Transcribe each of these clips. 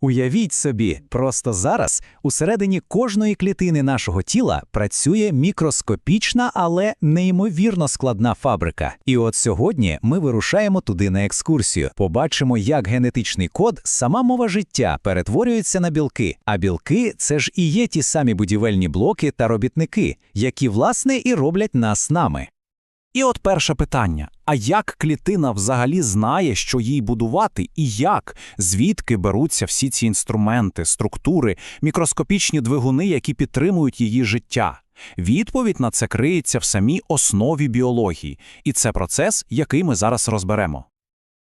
Уявіть собі, просто зараз усередині кожної клітини нашого тіла працює мікроскопічна, але неймовірно складна фабрика. І от сьогодні ми вирушаємо туди на екскурсію. Побачимо, як генетичний код, сама мова життя перетворюється на білки. А білки це ж і є ті самі будівельні блоки та робітники, які власне і роблять нас нами. І от перше питання: а як клітина взагалі знає, що їй будувати, і як, звідки беруться всі ці інструменти, структури, мікроскопічні двигуни, які підтримують її життя? Відповідь на це криється в самій основі біології, і це процес, який ми зараз розберемо.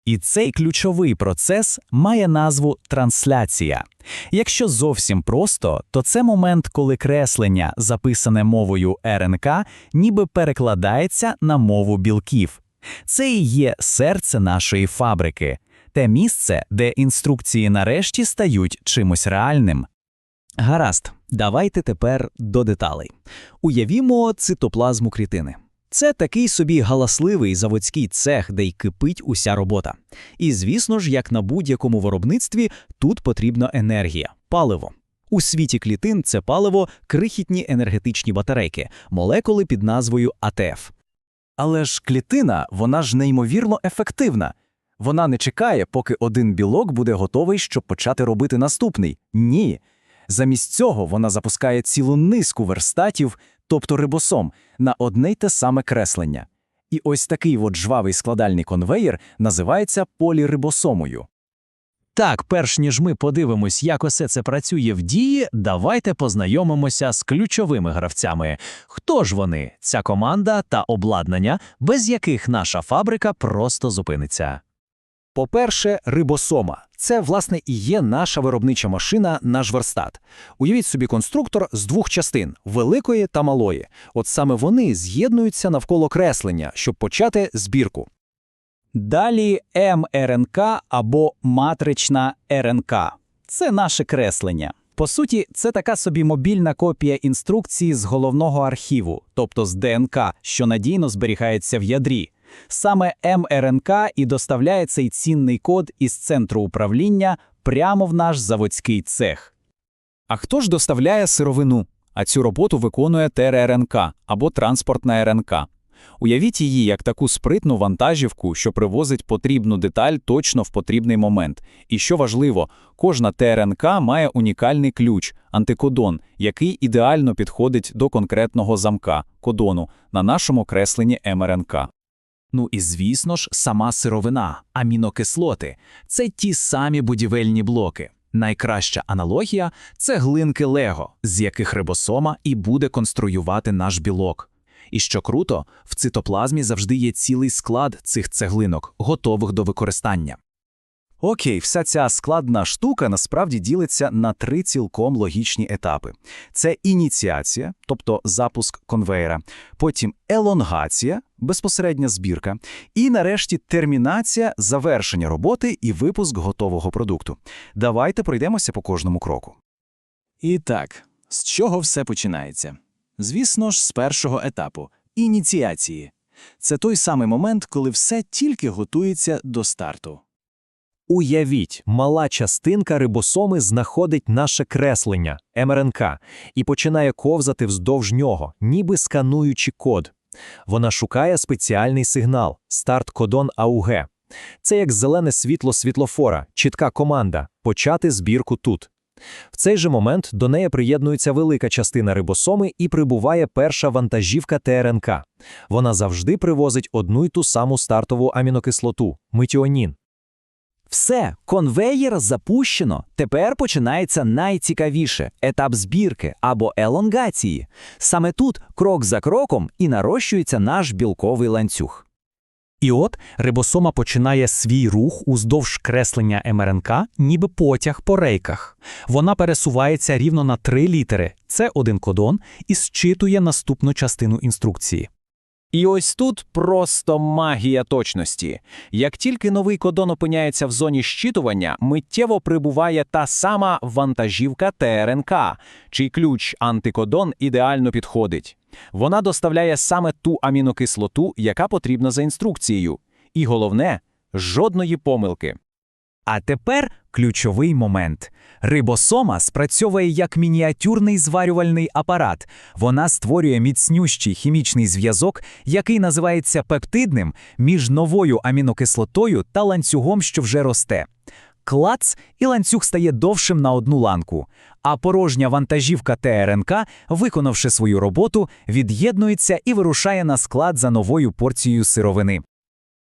І цей ключовий процес має назву трансляція. Якщо зовсім просто, то це момент, коли креслення, записане мовою РНК, ніби перекладається на мову білків. Це і є серце нашої фабрики, те місце, де інструкції нарешті стають чимось реальним. Гаразд, давайте тепер до деталей. Уявімо цитоплазму клітини. Це такий собі галасливий заводський цех, де й кипить уся робота. І звісно ж, як на будь-якому виробництві, тут потрібна енергія, паливо. У світі клітин це паливо крихітні енергетичні батарейки, молекули під назвою АТФ. Але ж клітина, вона ж неймовірно ефективна. Вона не чекає, поки один білок буде готовий, щоб почати робити наступний. Ні. Замість цього вона запускає цілу низку верстатів, тобто рибосом, на одне й те саме креслення. І ось такий от жвавий складальний конвеєр називається полірибосомою. Так, перш ніж ми подивимось, як усе це працює в дії, давайте познайомимося з ключовими гравцями. Хто ж вони, ця команда та обладнання, без яких наша фабрика просто зупиниться? По-перше, рибосома. Це, власне, і є наша виробнича машина, наш верстат. Уявіть собі конструктор з двох частин великої та малої. От саме вони з'єднуються навколо креслення, щоб почати збірку. Далі мРНК або матрична РНК. Це наше креслення. По суті, це така собі мобільна копія інструкції з головного архіву, тобто з ДНК, що надійно зберігається в ядрі. Саме мРНК і доставляє цей цінний код із центру управління прямо в наш заводський цех. А хто ж доставляє сировину? А цю роботу виконує ТРРНК або транспортна РНК. Уявіть її як таку спритну вантажівку, що привозить потрібну деталь точно в потрібний момент. І що важливо, кожна ТРНК має унікальний ключ антикодон, який ідеально підходить до конкретного замка кодону на нашому кресленні МРНК. Ну і звісно ж, сама сировина, амінокислоти це ті самі будівельні блоки. Найкраща аналогія це глинки Лего, з яких рибосома і буде конструювати наш білок. І що круто, в цитоплазмі завжди є цілий склад цих цеглинок, готових до використання. Окей, вся ця складна штука насправді ділиться на три цілком логічні етапи: це ініціація, тобто запуск конвейера, потім елонгація, безпосередня збірка, і нарешті термінація, завершення роботи і випуск готового продукту. Давайте пройдемося по кожному кроку. І так, з чого все починається? Звісно ж, з першого етапу ініціації. Це той самий момент, коли все тільки готується до старту. Уявіть, мала частинка рибосоми знаходить наше креслення МРНК і починає ковзати вздовж нього, ніби скануючи код. Вона шукає спеціальний сигнал старт-кодон АУГ. Це як зелене світло світлофора, чітка команда почати збірку тут. В цей же момент до неї приєднується велика частина рибосоми і прибуває перша вантажівка ТРНК. Вона завжди привозить одну й ту саму стартову амінокислоту метіонін. Все, конвеєр запущено. Тепер починається найцікавіше етап збірки або елонгації. Саме тут, крок за кроком, і нарощується наш білковий ланцюг. І от рибосома починає свій рух уздовж креслення МРНК, ніби потяг по рейках. Вона пересувається рівно на три літери. Це один кодон і зчитує наступну частину інструкції. І ось тут просто магія точності. Як тільки новий кодон опиняється в зоні щитування, миттєво прибуває та сама вантажівка ТРНК, чий ключ антикодон ідеально підходить. Вона доставляє саме ту амінокислоту, яка потрібна за інструкцією. І головне жодної помилки. А тепер ключовий момент. Рибосома спрацьовує як мініатюрний зварювальний апарат. Вона створює міцнющий хімічний зв'язок, який називається пептидним, між новою амінокислотою та ланцюгом, що вже росте. Клац, і ланцюг стає довшим на одну ланку, а порожня вантажівка ТРНК, виконавши свою роботу, від'єднується і вирушає на склад за новою порцією сировини.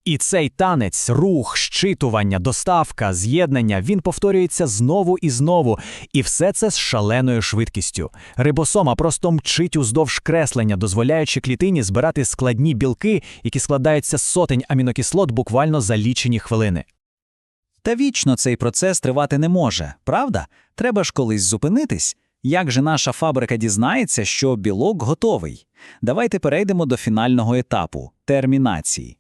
І цей танець, рух, щитування, доставка, з'єднання, він повторюється знову і знову, і все це з шаленою швидкістю. Рибосома просто мчить уздовж креслення, дозволяючи клітині збирати складні білки, які складаються з сотень амінокислот буквально за лічені хвилини. Та вічно цей процес тривати не може, правда? Треба ж колись зупинитись. Як же наша фабрика дізнається, що білок готовий? Давайте перейдемо до фінального етапу термінації.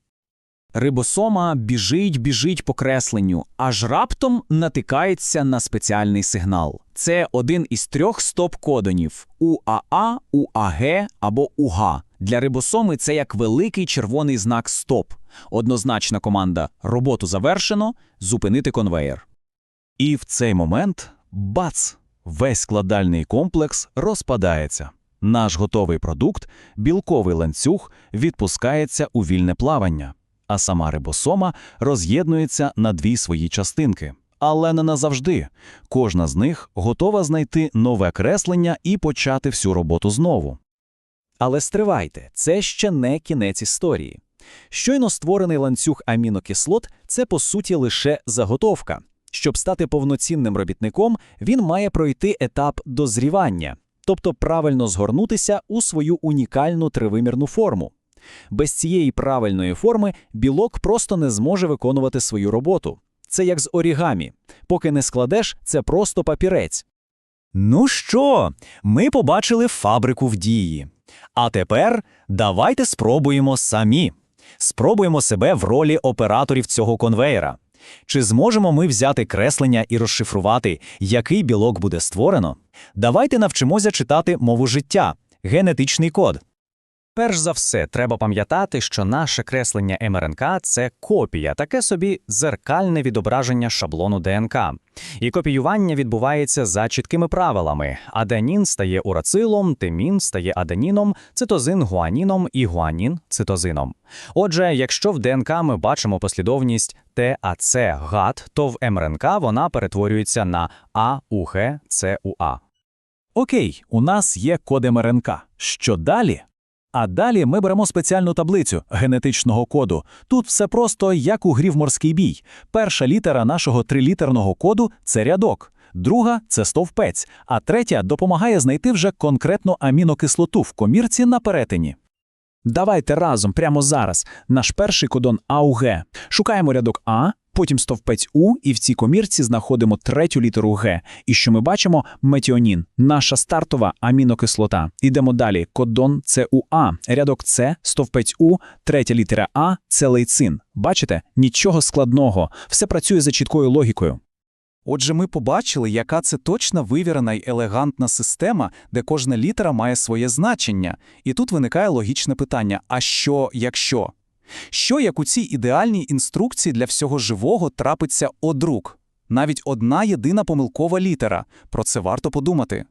Рибосома біжить, біжить по кресленню, аж раптом натикається на спеціальний сигнал. Це один із трьох стоп-кодонів УАА, УАГ або УГА. Для рибосоми це як великий червоний знак СТОП. Однозначна команда «Роботу завершено, зупинити конвеєр». І в цей момент бац! Весь складальний комплекс розпадається. Наш готовий продукт, білковий ланцюг, відпускається у вільне плавання, а сама рибосома роз'єднується на дві свої частинки. Але не назавжди. Кожна з них готова знайти нове креслення і почати всю роботу знову. Але стривайте, це ще не кінець історії. Щойно створений ланцюг амінокислот це по суті лише заготовка. Щоб стати повноцінним робітником, він має пройти етап дозрівання, тобто правильно згорнутися у свою унікальну тривимірну форму. Без цієї правильної форми білок просто не зможе виконувати свою роботу. Це як з орігамі. Поки не складеш, це просто папірець. Ну що, ми побачили фабрику в дії. А тепер давайте спробуємо самі. Спробуємо себе в ролі операторів цього конвеєра. Чи зможемо ми взяти креслення і розшифрувати, який білок буде створено? Давайте навчимося читати мову життя, генетичний код. Перш за все, треба пам'ятати, що наше креслення МРНК – це копія, таке собі зеркальне відображення шаблону ДНК. І копіювання відбувається за чіткими правилами. Аденін стає урацилом, тимін стає аденіном, цитозин гуаніном і гуанін цитозином. Отже, якщо в ДНК ми бачимо послідовність ТАЦ ГАТ, то в МРНК вона перетворюється на АУГ ЦУА. Окей, у нас є код МРНК. Що далі? А далі ми беремо спеціальну таблицю генетичного коду. Тут все просто як у грі в морський бій. Перша літера нашого трилітерного коду це рядок, друга це стовпець, а третя допомагає знайти вже конкретну амінокислоту в комірці на перетині. Давайте разом прямо зараз. Наш перший кодон АУГ. Шукаємо рядок А, потім стовпець У, і в цій комірці знаходимо третю літеру Г. І що ми бачимо? Метіонін, наша стартова амінокислота. Ідемо далі. Кодон ЦУА, рядок С, стовпець У, третя літера А це лейцин. Бачите? Нічого складного. Все працює за чіткою логікою. Отже, ми побачили, яка це точна вивірена й елегантна система, де кожна літера має своє значення. І тут виникає логічне питання: а що, якщо? Що, як у цій ідеальній інструкції для всього живого трапиться одрук? Навіть одна єдина помилкова літера. Про це варто подумати.